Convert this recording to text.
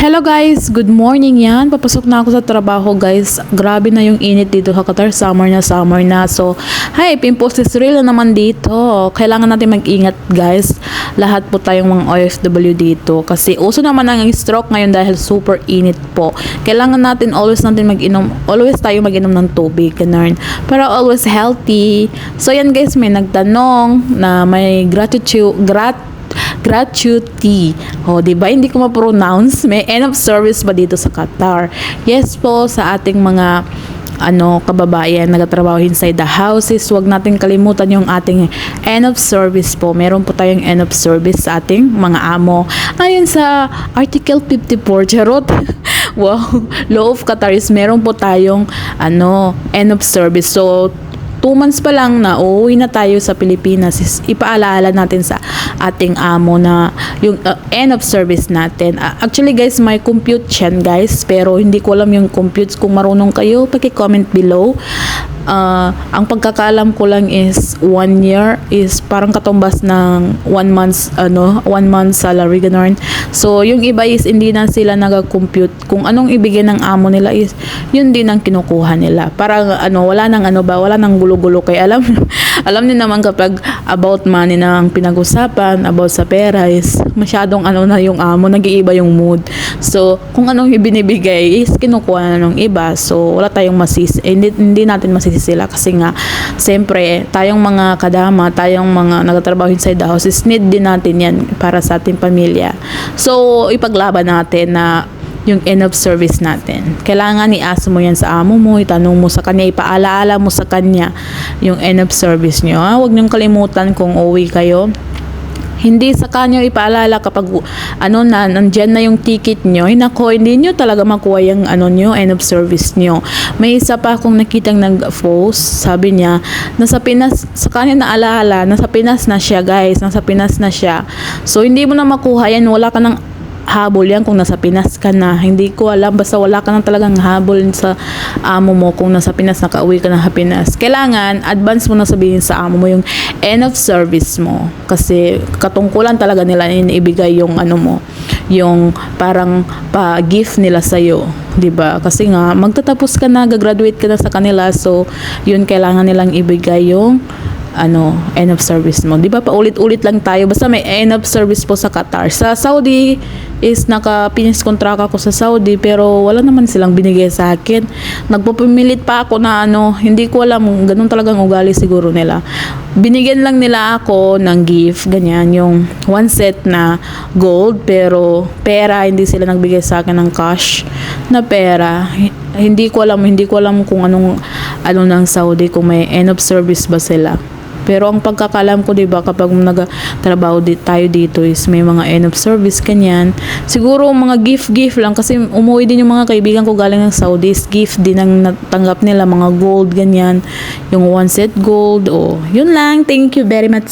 Hello guys, good morning yan. Papasok na ako sa trabaho guys. Grabe na yung init dito sa Qatar. Summer na summer na. So, hi, pimples is real na naman dito. Kailangan natin mag-ingat guys. Lahat po tayong mga OFW dito. Kasi uso naman ang stroke ngayon dahil super init po. Kailangan natin always natin mag-inom, always tayo mag-inom ng tubig. Ganun. Para always healthy. So yan guys, may nagtanong na may gratitude, grat gratuity. O, di ba? Hindi ko ma-pronounce. May end of service ba dito sa Qatar? Yes po, sa ating mga ano, kababayan nagtatrabaho inside the houses, huwag natin kalimutan yung ating end of service po. Meron po tayong end of service sa ating mga amo. Ayon sa Article 54, charot. wow, Law of Qatar is meron po tayong ano, end of service. So, two months pa lang na uuwi na tayo sa Pilipinas is ipaalala natin sa ating amo na yung uh, end of service natin. Uh, actually guys, may compute yan guys, pero hindi ko alam yung computes. Kung marunong kayo, paki-comment below. Uh, ang pagkakalam ko lang is one year is parang katumbas ng one month's ano one month salary ganun. So yung iba is hindi na sila nag-compute kung anong ibigay ng amo nila is yun din ang kinukuha nila. Parang ano wala nang ano ba wala nang gulo-gulo kay alam alam niyo naman kapag about money na ang pinag-usapan about sa pera is masyadong ano na yung amo nag-iiba yung mood. So kung anong ibinibigay is kinukuha na ng iba. So wala tayong masis eh, hindi, hindi natin masisi sila kasi nga siyempre tayong mga kadama, tayong mga nagtatrabaho inside the house is need din natin yan para sa ating pamilya. So ipaglaban natin na yung end of service natin. Kailangan i-ask mo yan sa amo mo, itanong mo sa kanya, ipaalaala mo sa kanya yung end of service nyo. Ha? Huwag niyong kalimutan kung uwi kayo hindi sa kanyo ipaalala kapag ano na nandiyan na yung ticket nyo ay nako hindi nyo talaga makuha yung ano nyo end of service nyo may isa pa akong nakitang nag-post sabi niya nasa Pinas sa kanya naalala nasa Pinas na siya guys nasa Pinas na siya so hindi mo na makuha yan wala ka ng habol yan kung nasa Pinas ka na. Hindi ko alam, basta wala ka na talagang habol sa amo mo kung nasa Pinas, nakauwi ka na sa Pinas. Kailangan, advance mo na sabihin sa amo mo yung end of service mo. Kasi katungkulan talaga nila inibigay yung ano mo, yung parang pa-gift nila sa'yo. 'di ba? Kasi nga magtatapos ka na, gagraduate ka na sa kanila, so yun kailangan nilang ibigay yung ano, end of service mo. 'Di ba? Paulit-ulit lang tayo basta may end of service po sa Qatar. Sa Saudi is naka-finish contract ako sa Saudi pero wala naman silang binigay sa akin. Nagpupumilit pa ako na ano, hindi ko alam, ganun talagang ugali siguro nila. Binigyan lang nila ako ng gift, ganyan, yung one set na gold pero pera, hindi sila nagbigay sa akin ng cash na pera. Hindi ko alam, hindi ko alam kung anong ano ng Saudi kung may end of service ba sila. Pero ang pagkakalam ko, 'di ba, kapag nagtrabaho di, tayo dito is may mga end of service kanyan. Siguro mga gift-gift lang kasi umuwi din yung mga kaibigan ko galing ng Saudi, is gift din ang natanggap nila mga gold ganyan, yung one set gold. Oh, yun lang. Thank you very much.